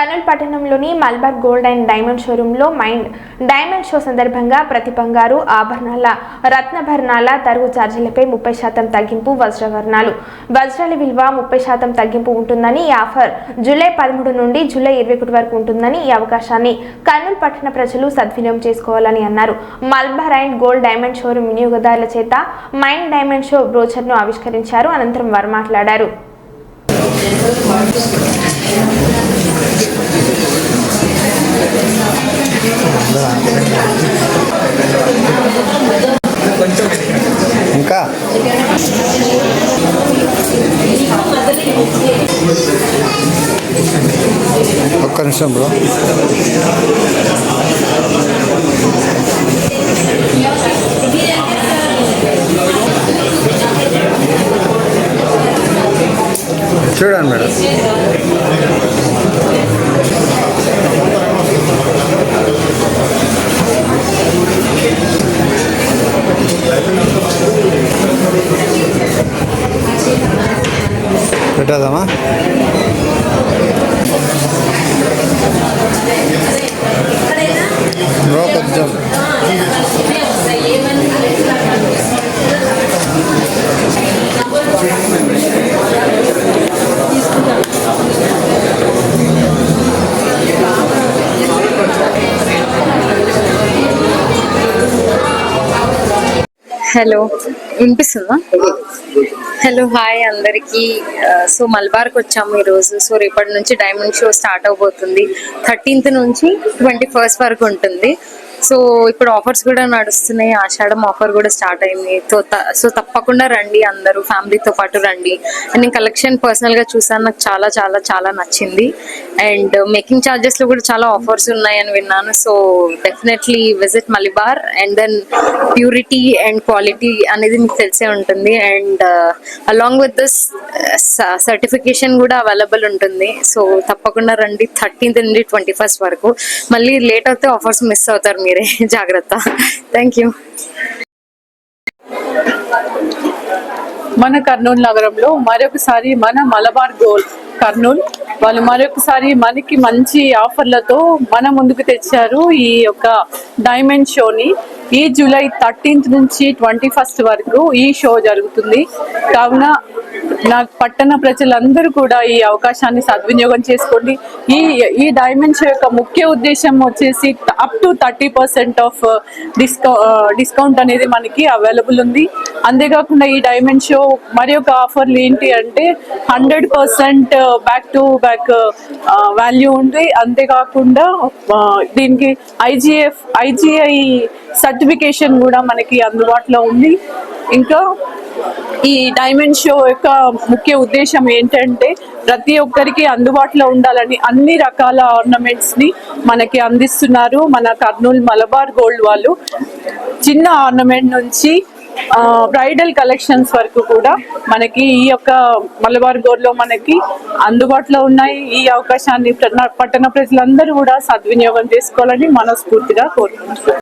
కర్నూలు పట్టణంలోని Malabar gold and diamond షోరూంలో mind diamond show సందర్భంగా ప్రతి బంగారు ఆభరణాల రత్నభరణాల తరుగు ఛార్జీలపై ముప్పై శాతం తగ్గింపు వజ్రవర్ణాలు. వజ్రాల విలువ ముప్పై శాతం తగ్గింపు ఉంటుందని ఈ ఆఫర్. జూలై పదమూడు నుండి జూలై ఇరవై ఒకటి వరకు ఉంటుందని ఈ అవకాశాన్ని కర్నూలు పట్టణ ప్రజలు సద్వినియోగం చేసుకోవాలని అన్నారు. Malabar and gold diamond showroom వినియోగదారుల చేత మైండ్ డైమండ్ షో బ్రోచర్ను ఆవిష్కరించారు. అనంతరం వారు మాట్లాడారు. ఇంకా? ఒక్క నిమిషం బ్రో. చూడండి మేడం. పెట్టేద్దామా? బ్రో కొంచెం హలో వినిపిస్తుందా? హలో హాయ్ అందరికీ. సో మల్బార్కి వచ్చాము ఈరోజు. సో రేపటి నుంచి డైమండ్ షో స్టార్ట్ అవబోతుంది. థర్టీన్త్ నుంచి ట్వంటీ ఫస్ట్ వరకు ఉంటుంది. సో ఇప్పుడు ఆఫర్స్ కూడా నడుస్తున్నాయి. ఆషాఢం ఆఫర్ కూడా స్టార్ట్ అయింది. సో త- సో తప్పకుండా రండి అందరూ ఫ్యామిలీతో పాటు రండి. అండ్ నేను కలెక్షన్ పర్సనల్గా చూసాను. నాకు చాలా చాలా చాలా నచ్చింది. అండ్ మేకింగ్ ఛార్జెస్లో కూడా చాలా ఆఫర్స్ ఉన్నాయని విన్నాను. So definitely visit Malabar and then purity and quality అనేది మీకు తెలిసే ఉంటుంది. And along with this certification కూడా అవైలబుల్ ఉంటుంది. సో తప్పకుండా రండి. థర్టీన్త్ నుండి ట్వంటీ ఫస్ట్ వరకు. మళ్ళీ లేట్ అయితే ఆఫర్స్ మిస్ అవుతారు మీరే జాగ్రత్త థ్యాంక్ యూ మన కర్నూలు నగరంలో మరొకసారి మన మలబార్ గోల్డ్ కర్నూలు వాళ్ళు మరొకసారి మనకి మంచి ఆఫర్లతో మన ముందుకు తెచ్చారు ఈ యొక్క డైమండ్ షోని. ఈ జూలై థర్టీన్త్ నుంచి ట్వంటీ ఫస్ట్ వరకు ఈ షో జరుగుతుంది. కావున నా పట్టణ ప్రజలందరూ కూడా ఈ అవకాశాన్ని సద్వినియోగం చేసుకోండి. ఈ ఈ డైమండ్ షో యొక్క ముఖ్య ఉద్దేశం వచ్చేసి up to thirty percent off discount discount అనేది మనకి అవైలబుల్ ఉంది. అంతేకాకుండా ఈ డైమండ్ షో మరి ఒక ఆఫర్లు ఏంటి అంటే hundred percent back to back value uh, ఉంది. అంతేకాకుండా uh, దీనికి ఐజిఎఫ్ ఐజిఐ సర్టిఫికేషన్ కూడా మనకి అందుబాటులో ఉంది. ఇంకా ఈ డైమండ్ షో యొక్క ముఖ్య ఉద్దేశం ఏంటంటే ప్రతి ఒక్కరికి అందుబాటులో ఉండాలని అన్ని రకాల ఆర్నమెంట్స్ని మనకి అందిస్తున్నారు. మన కర్నూలు మలబార్ గోల్డ్ వాళ్ళు. చిన్న ఆర్నమెంట్ నుంచి బ్రైడల్ కలెక్షన్స్ వరకు కూడా మనకి ఈ యొక్క మలబార్ గోల్డ్లో మనకి అందుబాటులో ఉన్నాయి. ఈ అవకాశాన్ని పట్టణ ప్రజలందరూ కూడా సద్వినియోగం చేసుకోవాలని మనస్ఫూర్తిగా కోరుకుంటున్నాం.